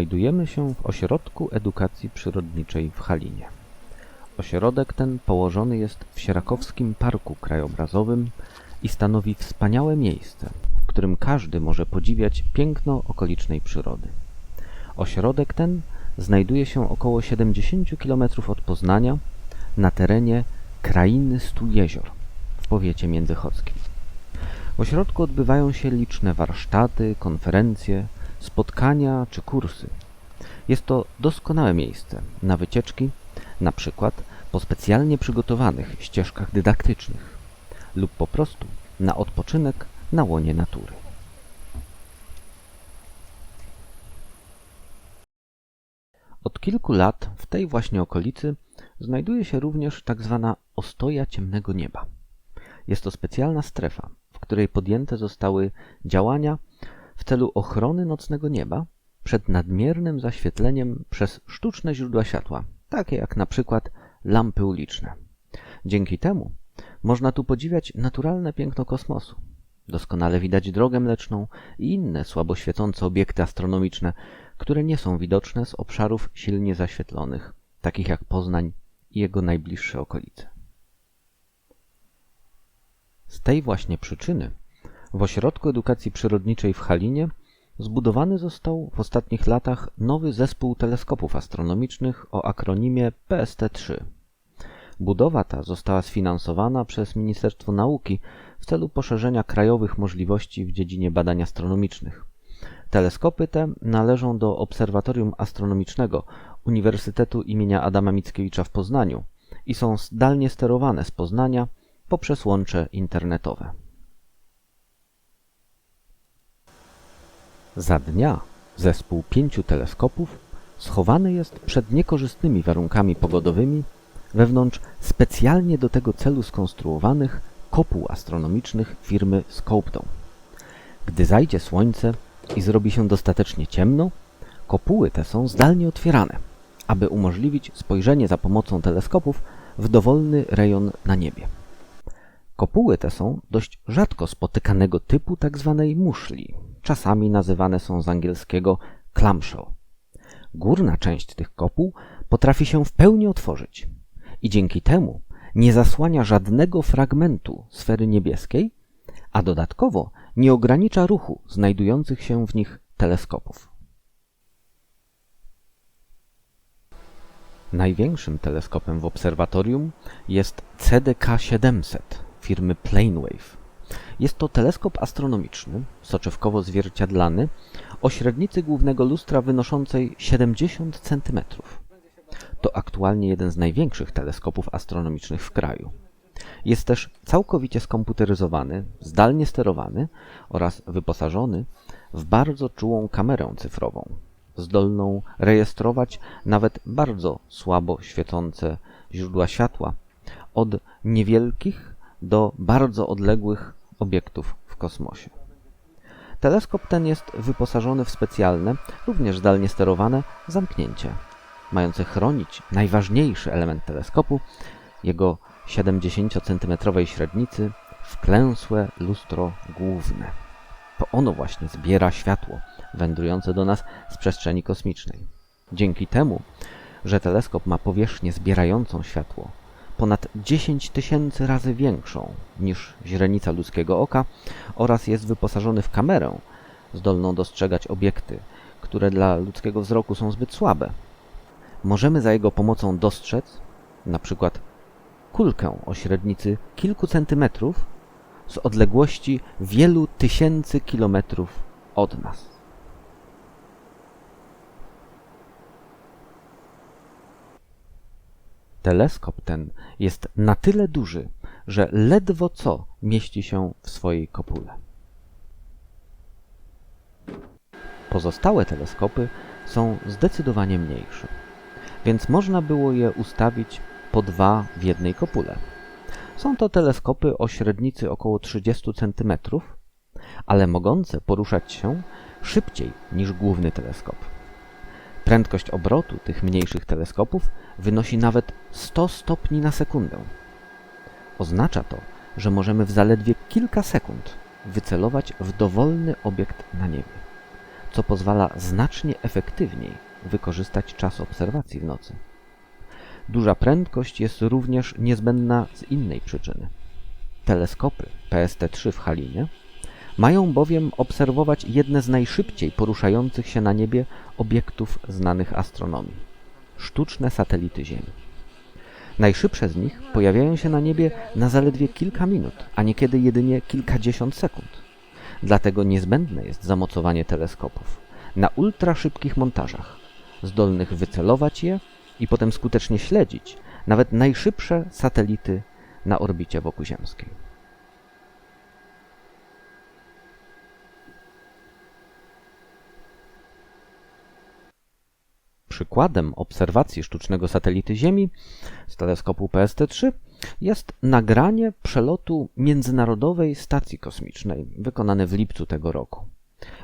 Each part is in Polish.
Znajdujemy się w Ośrodku Edukacji Przyrodniczej w Halinie. Ośrodek ten położony jest w Sierakowskim Parku Krajobrazowym i stanowi wspaniałe miejsce, w którym każdy może podziwiać piękno okolicznej przyrody. Ośrodek ten znajduje się około 70 km od Poznania na terenie Krainy Stu Jezior w powiecie międzychodzkim. W ośrodku odbywają się liczne warsztaty, konferencje, spotkania czy kursy. Jest to doskonałe miejsce na wycieczki, na przykład po specjalnie przygotowanych ścieżkach dydaktycznych lub po prostu na odpoczynek na łonie natury. Od kilku lat w tej właśnie okolicy znajduje się również tak zwana ostoja ciemnego nieba. Jest to specjalna strefa, w której podjęte zostały działania w celu ochrony nocnego nieba przed nadmiernym zaświetleniem przez sztuczne źródła światła, takie jak na przykład lampy uliczne. Dzięki temu można tu podziwiać naturalne piękno kosmosu. Doskonale widać drogę mleczną i inne słabo świecące obiekty astronomiczne, które nie są widoczne z obszarów silnie zaświetlonych, takich jak Poznań i jego najbliższe okolice. Z tej właśnie przyczyny w Ośrodku Edukacji Przyrodniczej w Halinie zbudowany został w ostatnich latach nowy zespół teleskopów astronomicznych o akronimie PST-3. Budowa ta została sfinansowana przez Ministerstwo Nauki w celu poszerzenia krajowych możliwości w dziedzinie badań astronomicznych. Teleskopy te należą do Obserwatorium Astronomicznego Uniwersytetu imienia Adama Mickiewicza w Poznaniu i są zdalnie sterowane z Poznania poprzez łącze internetowe. Za dnia zespół pięciu teleskopów schowany jest przed niekorzystnymi warunkami pogodowymi wewnątrz specjalnie do tego celu skonstruowanych kopuł astronomicznych firmy Scopedome. Gdy zajdzie słońce i zrobi się dostatecznie ciemno, kopuły te są zdalnie otwierane, aby umożliwić spojrzenie za pomocą teleskopów w dowolny rejon na niebie. Kopuły te są dość rzadko spotykanego typu tak zwanej muszli, czasami nazywane są z angielskiego clamshell. Górna część tych kopuł potrafi się w pełni otworzyć i dzięki temu nie zasłania żadnego fragmentu sfery niebieskiej, a dodatkowo nie ogranicza ruchu znajdujących się w nich teleskopów. Największym teleskopem w obserwatorium jest CDK 700 firmy Planewave. Jest to teleskop astronomiczny, soczewkowo-zwierciadlany, o średnicy głównego lustra wynoszącej 70 cm. To aktualnie jeden z największych teleskopów astronomicznych w kraju. Jest też całkowicie skomputeryzowany, zdalnie sterowany oraz wyposażony w bardzo czułą kamerę cyfrową, zdolną rejestrować nawet bardzo słabo świecące źródła światła od niewielkich do bardzo odległych obiektów w kosmosie. Teleskop ten jest wyposażony w specjalne, również zdalnie sterowane, zamknięcie, mające chronić najważniejszy element teleskopu, jego 70-centymetrowej średnicy, wklęsłe lustro główne. To ono właśnie zbiera światło wędrujące do nas z przestrzeni kosmicznej. Dzięki temu, że teleskop ma powierzchnię zbierającą światło, ponad 10 tysięcy razy większą niż źrenica ludzkiego oka oraz jest wyposażony w kamerę zdolną dostrzegać obiekty, które dla ludzkiego wzroku są zbyt słabe. Możemy za jego pomocą dostrzec na przykład kulkę o średnicy kilku centymetrów z odległości wielu tysięcy kilometrów od nas. Teleskop ten jest na tyle duży, że ledwo co mieści się w swojej kopule. Pozostałe teleskopy są zdecydowanie mniejsze, więc można było je ustawić po dwa w jednej kopule. Są to teleskopy o średnicy około 30 cm, ale mogące poruszać się szybciej niż główny teleskop. Prędkość obrotu tych mniejszych teleskopów wynosi nawet 100 stopni na sekundę. Oznacza to, że możemy w zaledwie kilka sekund wycelować w dowolny obiekt na niebie. co pozwala znacznie efektywniej wykorzystać czas obserwacji w nocy. Duża prędkość jest również niezbędna z innej przyczyny. Teleskopy PST-3 w Halinie mają bowiem obserwować jedne z najszybciej poruszających się na niebie obiektów znanych astronomii sztuczne satelity Ziemi. Najszybsze z nich pojawiają się na niebie na zaledwie kilka minut, a niekiedy jedynie kilkadziesiąt sekund. Dlatego niezbędne jest zamocowanie teleskopów na ultraszybkich montażach, zdolnych wycelować je i potem skutecznie śledzić nawet najszybsze satelity na orbicie wokół Ziemskiej. Przykładem obserwacji sztucznego satelity Ziemi z teleskopu PST-3 jest nagranie przelotu Międzynarodowej Stacji Kosmicznej, wykonane w lipcu tego roku.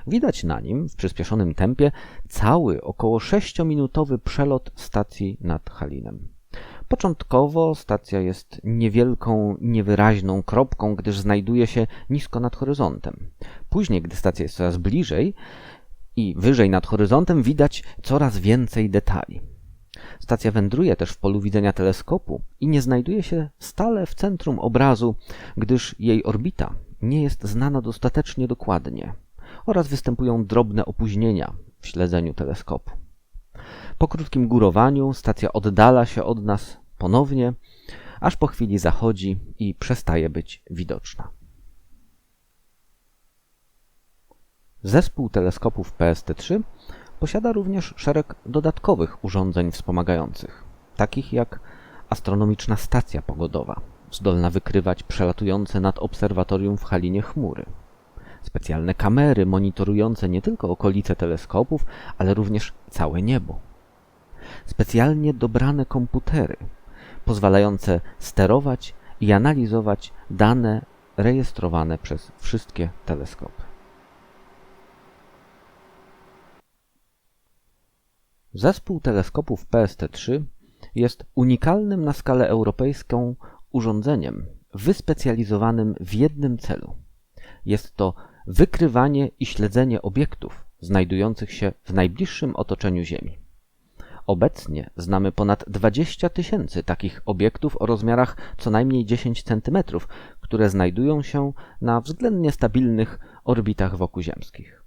Widać na nim w przyspieszonym tempie cały około 6-minutowy przelot stacji nad Halinem. Początkowo stacja jest niewielką, niewyraźną kropką, gdyż znajduje się nisko nad horyzontem. Później, gdy stacja jest coraz bliżej, i wyżej nad horyzontem widać coraz więcej detali. Stacja wędruje też w polu widzenia teleskopu i nie znajduje się stale w centrum obrazu, gdyż jej orbita nie jest znana dostatecznie dokładnie oraz występują drobne opóźnienia w śledzeniu teleskopu. Po krótkim górowaniu stacja oddala się od nas ponownie, aż po chwili zachodzi i przestaje być widoczna. Zespół teleskopów PST-3 posiada również szereg dodatkowych urządzeń wspomagających, takich jak astronomiczna stacja pogodowa, zdolna wykrywać przelatujące nad obserwatorium w Halinie chmury, specjalne kamery monitorujące nie tylko okolice teleskopów, ale również całe niebo, specjalnie dobrane komputery pozwalające sterować i analizować dane rejestrowane przez wszystkie teleskopy. Zespół teleskopów PST-3 jest unikalnym na skalę europejską urządzeniem wyspecjalizowanym w jednym celu. Jest to wykrywanie i śledzenie obiektów znajdujących się w najbliższym otoczeniu Ziemi. Obecnie znamy ponad 20 tysięcy takich obiektów o rozmiarach co najmniej 10 cm, które znajdują się na względnie stabilnych orbitach wokół ziemskich.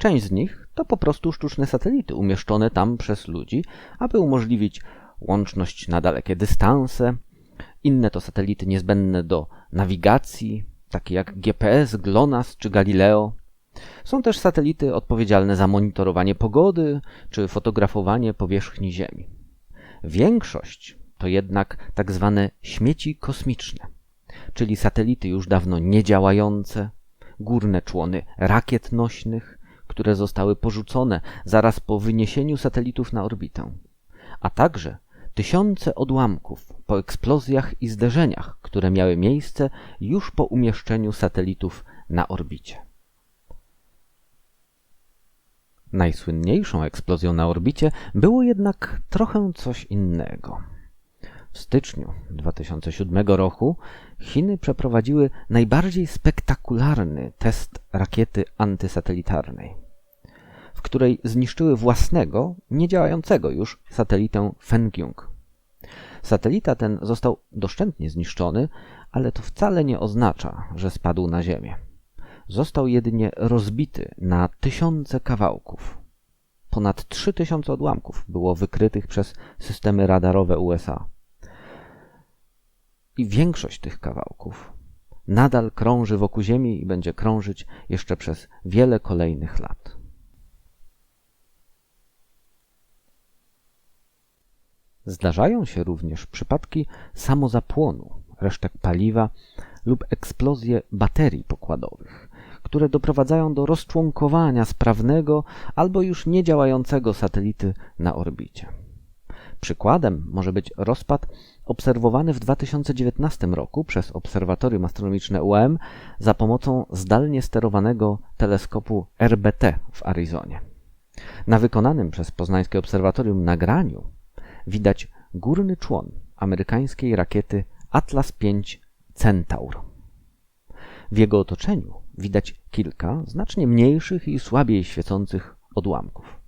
Część z nich to po prostu sztuczne satelity umieszczone tam przez ludzi, aby umożliwić łączność na dalekie dystanse. Inne to satelity niezbędne do nawigacji, takie jak GPS, GLONASS czy Galileo. Są też satelity odpowiedzialne za monitorowanie pogody czy fotografowanie powierzchni Ziemi. Większość to jednak tak zwane śmieci kosmiczne, czyli satelity już dawno niedziałające, górne człony rakiet nośnych, które zostały porzucone zaraz po wyniesieniu satelitów na orbitę, a także tysiące odłamków po eksplozjach i zderzeniach, które miały miejsce już po umieszczeniu satelitów na orbicie. Najsłynniejszą eksplozją na orbicie było jednak trochę coś innego. W styczniu 2007 roku Chiny przeprowadziły najbardziej spektakularny test rakiety antysatelitarnej, w której zniszczyły własnego, niedziałającego już satelitę Fengyung. Satelita ten został doszczętnie zniszczony, ale to wcale nie oznacza, że spadł na Ziemię. Został jedynie rozbity na tysiące kawałków. Ponad 3000 odłamków było wykrytych przez systemy radarowe USA i większość tych kawałków nadal krąży wokół Ziemi i będzie krążyć jeszcze przez wiele kolejnych lat. Zdarzają się również przypadki samozapłonu resztek paliwa lub eksplozje baterii pokładowych, które doprowadzają do rozczłonkowania sprawnego albo już niedziałającego satelity na orbicie. Przykładem może być rozpad obserwowany w 2019 roku przez Obserwatorium Astronomiczne UAM za pomocą zdalnie sterowanego teleskopu RBT w Arizonie. Na wykonanym przez Poznańskie Obserwatorium nagraniu widać górny człon amerykańskiej rakiety Atlas V Centaur. W jego otoczeniu widać kilka znacznie mniejszych i słabiej świecących odłamków.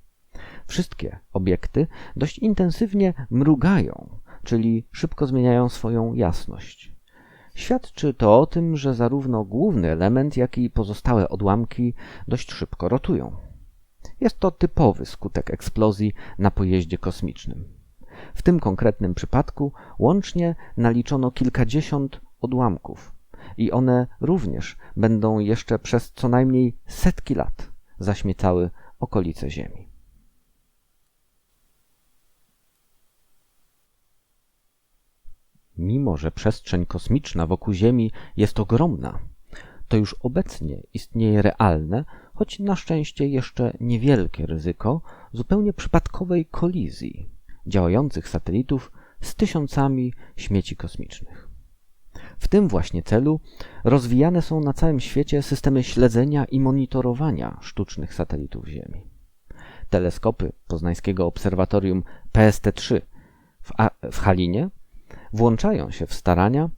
Wszystkie obiekty dość intensywnie mrugają, czyli szybko zmieniają swoją jasność. Świadczy to o tym, że zarówno główny element, jak i pozostałe odłamki dość szybko rotują. Jest to typowy skutek eksplozji na pojeździe kosmicznym. W tym konkretnym przypadku łącznie naliczono kilkadziesiąt odłamków i one również będą jeszcze przez co najmniej setki lat zaśmiecały okolice Ziemi. Mimo, że przestrzeń kosmiczna wokół Ziemi jest ogromna, to już obecnie istnieje realne, choć na szczęście jeszcze niewielkie ryzyko zupełnie przypadkowej kolizji działających satelitów z tysiącami śmieci kosmicznych. W tym właśnie celu rozwijane są na całym świecie systemy śledzenia i monitorowania sztucznych satelitów Ziemi. Teleskopy Poznańskiego Obserwatorium PST-3 w, w Halinie włączają się w starania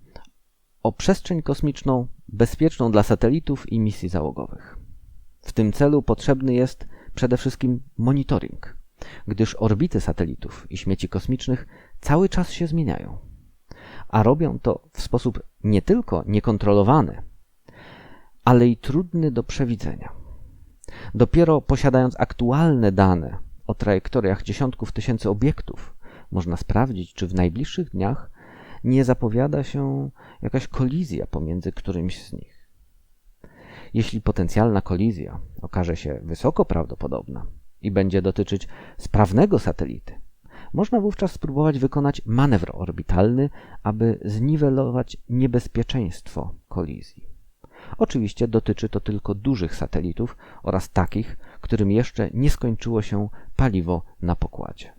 o przestrzeń kosmiczną bezpieczną dla satelitów i misji załogowych. W tym celu potrzebny jest przede wszystkim monitoring, gdyż orbity satelitów i śmieci kosmicznych cały czas się zmieniają, a robią to w sposób nie tylko niekontrolowany, ale i trudny do przewidzenia. Dopiero posiadając aktualne dane o trajektoriach dziesiątków tysięcy obiektów, można sprawdzić, czy w najbliższych dniach nie zapowiada się jakaś kolizja pomiędzy którymś z nich. Jeśli potencjalna kolizja okaże się wysoko prawdopodobna i będzie dotyczyć sprawnego satelity, można wówczas spróbować wykonać manewr orbitalny, aby zniwelować niebezpieczeństwo kolizji. Oczywiście dotyczy to tylko dużych satelitów oraz takich, którym jeszcze nie skończyło się paliwo na pokładzie.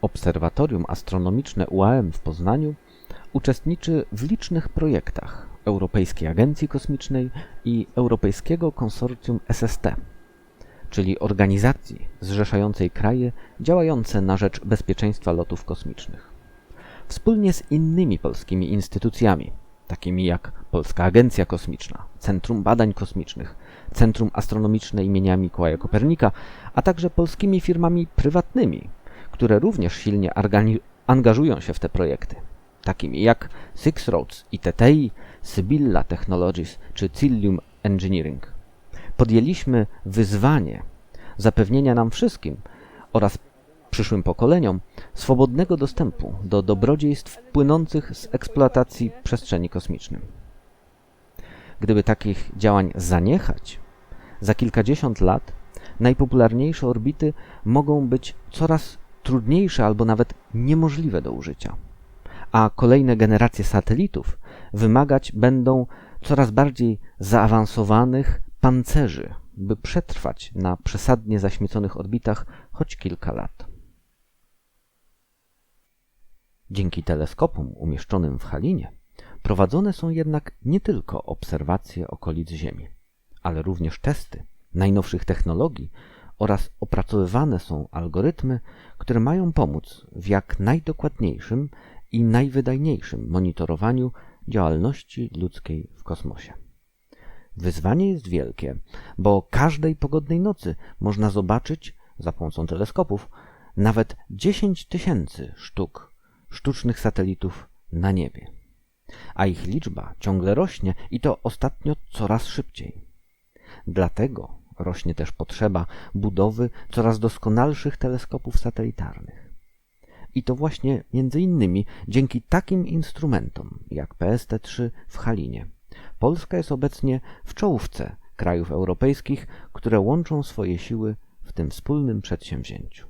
Obserwatorium Astronomiczne UAM w Poznaniu uczestniczy w licznych projektach Europejskiej Agencji Kosmicznej i Europejskiego Konsorcjum SST, czyli organizacji zrzeszającej kraje działające na rzecz bezpieczeństwa lotów kosmicznych. Wspólnie z innymi polskimi instytucjami, takimi jak Polska Agencja Kosmiczna, Centrum Badań Kosmicznych, Centrum Astronomiczne imienia Mikołaja Kopernika, a także polskimi firmami prywatnymi, które również silnie angażują się w te projekty, takimi jak Six Roads, ITTI, Sybilla Technologies czy Cillium Engineering. Podjęliśmy wyzwanie zapewnienia nam wszystkim oraz przyszłym pokoleniom swobodnego dostępu do dobrodziejstw płynących z eksploatacji przestrzeni kosmicznej. Gdyby takich działań zaniechać, za kilkadziesiąt lat najpopularniejsze orbity mogą być coraz trudniejsze albo nawet niemożliwe do użycia. A kolejne generacje satelitów wymagać będą coraz bardziej zaawansowanych pancerzy, by przetrwać na przesadnie zaśmieconych orbitach choć kilka lat. Dzięki teleskopom umieszczonym w Halinie prowadzone są jednak nie tylko obserwacje okolic Ziemi, ale również testy najnowszych technologii oraz opracowywane są algorytmy, które mają pomóc w jak najdokładniejszym i najwydajniejszym monitorowaniu działalności ludzkiej w kosmosie. Wyzwanie jest wielkie, bo każdej pogodnej nocy można zobaczyć za pomocą teleskopów nawet 10 tysięcy sztuk sztucznych satelitów na niebie. A ich liczba ciągle rośnie i to ostatnio coraz szybciej. Dlatego rośnie też potrzeba budowy coraz doskonalszych teleskopów satelitarnych. I to właśnie między innymi dzięki takim instrumentom jak PST-3 w Halinie. Polska jest obecnie w czołówce krajów europejskich, które łączą swoje siły w tym wspólnym przedsięwzięciu.